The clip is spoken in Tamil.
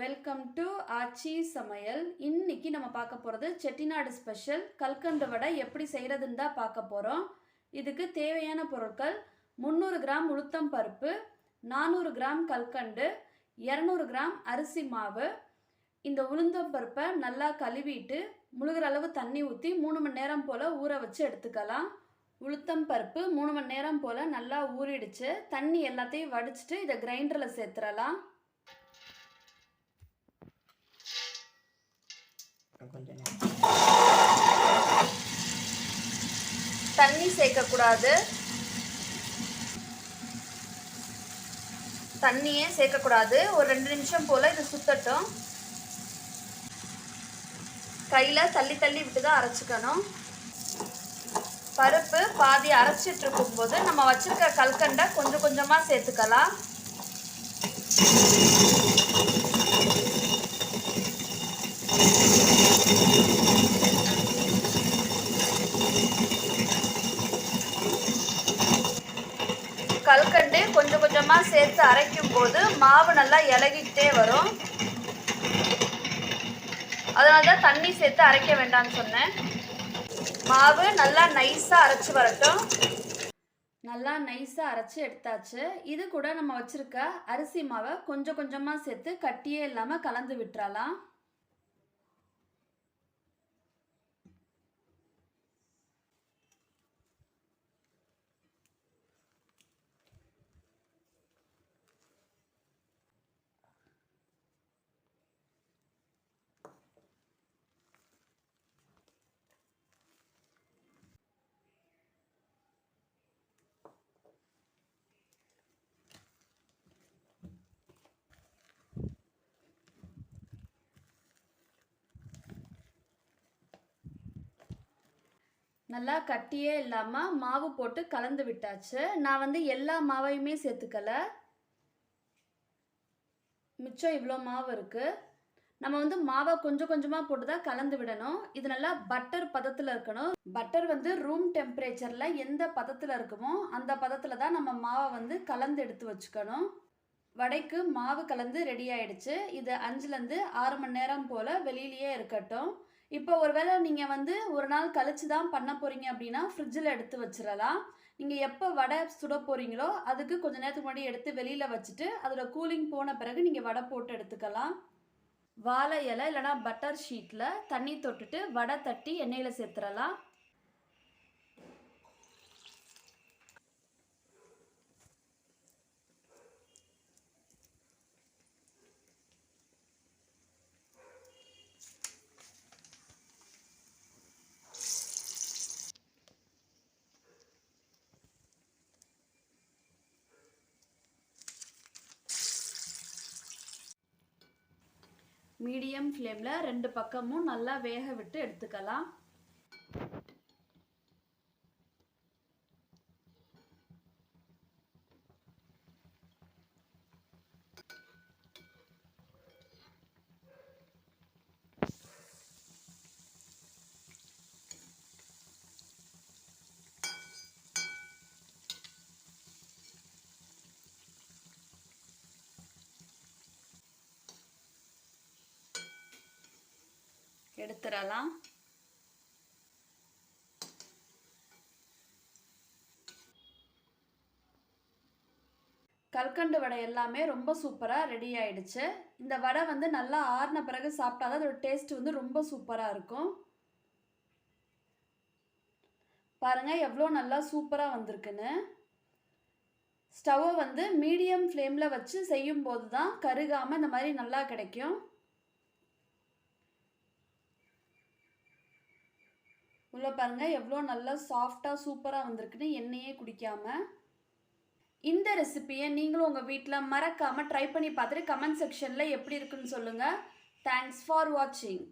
வெல்கம் டு ஆச்சி சமையல். இன்னைக்கு நம்ம பார்க்க போகிறது செட்டிநாடு ஸ்பெஷல் கல்கண்டு வடை எப்படி செய்கிறதுன்னு தான் பார்க்க போகிறோம் இதுக்கு தேவையான பொருட்கள் முந்நூறு கிராம் உளுத்தம் பருப்பு நானூறு கிராம் கல்கண்டு இரநூறு கிராம் அரிசி மாவு. இந்த உளுந்தம் பருப்பை நல்லா கழுவிட்டு முழுகிற அளவு தண்ணி ஊற்றி மூணு மணி நேரம் போல் ஊற வச்சு எடுத்துக்கலாம். உளுத்தம் பருப்பு மூணு மணி நேரம் போல் நல்லா ஊறிடுச்சு. தண்ணி எல்லாத்தையும் வடிச்சிட்டு இதை கிரைண்டரில் சேர்த்துடலாம். கொஞ்சம் நேரம். தண்ணி சேர்க்கக்கூடாது. தண்ணியே சேர்க்கக்கூடாது. ஒரு ரெண்டு நிமிஷம் போல் இது சுத்தட்டும். கையில் தள்ளி தள்ளி விட்டு தான் அரைச்சிக்கணும். பருப்பு பாதி அரைச்சிட்டு இருக்கும்போது நம்ம வச்சுருக்க கல்கண்டை கொஞ்சம் கொஞ்சமாக சேர்த்துக்கலாம். கல்கண்டு கொஞ்சம் கொஞ்சமாக சேர்த்து அரைக்கும் போது மாவு நல்லா இலகிக்கிட்டே வரும். அதனால தான் தண்ணி சேர்த்து அரைக்க வேண்டாம்னு சொன்னேன். மாவு நல்லா நைஸாக அரைச்சி வரட்டும். நல்லா நைஸாக அரைச்சி எடுத்தாச்சு. இது கூட நம்ம வச்சுருக்க அரிசி மாவை கொஞ்சம் கொஞ்சமாக சேர்த்து கட்டியே இல்லாமல் கலந்து விட்டுறலாம். நல்லா கட்டியே இல்லாமல் மாவு போட்டு கலந்து விட்டாச்சு. நான் வந்து எல்லா மாவையுமே சேர்த்துக்கல. மிச்சம் இவ்வளோ மாவு இருக்குது நம்ம வந்து மாவை கொஞ்சம் கொஞ்சமாக போட்டு தான் கலந்து விடணும். இது நல்லா பட்டர் பதத்தில் இருக்கணும். பட்டர் வந்து ரூம் டெம்பரேச்சரில் எந்த பதத்தில் இருக்குமோ அந்த பதத்தில் தான் நம்ம மாவை வந்து கலந்து எடுத்து வச்சுக்கணும். வடைக்கு மாவு கலந்து ரெடி ஆயிடுச்சு. இது அஞ்சுலேருந்து ஆறு மணி நேரம் போல் வெளியிலேயே இருக்கட்டும். இப்போ ஒருவேளை நீங்கள் வந்து ஒரு நாள் கழிச்சு தான் பண்ண போகிறீங்க அப்படின்னா ஃப்ரிட்ஜில் எடுத்து வச்சிடலாம். நீங்கள் எப்போ வடை சுட போகிறீங்களோ அதுக்கு கொஞ்சம் நேரத்துக்கு முன்னாடி எடுத்து வெளியில் வச்சுட்டு அதோட கூலிங் போன பிறகு நீங்கள் வடை போட்டு எடுத்துக்கலாம். வாழை இலை இல்லைனா பட்டர் ஷீட்டில் தண்ணி தொட்டுட்டு வடை தட்டி எண்ணெயில் சேர்த்துடலாம். மீடியம் ஃப்ளேமில் ரெண்டு பக்கமும் நல்லா வேக விட்டு எடுத்துக்கலாம். எடுத்துடலாம். கல்கண்டு வடை எல்லாமே ரொம்ப சூப்பராக ரெடி ஆயிடுச்சு. இந்த வடை வந்து நல்லா ஆறின பிறகு சாப்பிட்டா தான் அதோட டேஸ்ட் வந்து ரொம்ப சூப்பராக இருக்கும். பாருங்கள் எவ்வளோ நல்லா சூப்பராக வந்திருக்குன்னு. ஸ்டவ்வை வந்து மீடியம் ஃப்ளேமில் வச்சு செய்யும் போது தான் கருகாமல் இந்த மாதிரி நல்லா கிடைக்கும். உள்ளே பாருங்கள் எவ்வளோ நல்லா சாஃப்டாக சூப்பராக வந்திருக்குன்னு எண்ணெயே குடிக்காமல் இந்த ரெசிபியை நீங்களும் உங்கள் வீட்டில் மறக்காமல் ட்ரை பண்ணி பார்த்துட்டு கமெண்ட் செக்ஷனில் எப்படி இருக்குன்னு சொல்லுங்கள் தேங்க்ஸ் ஃபார் வாட்சிங்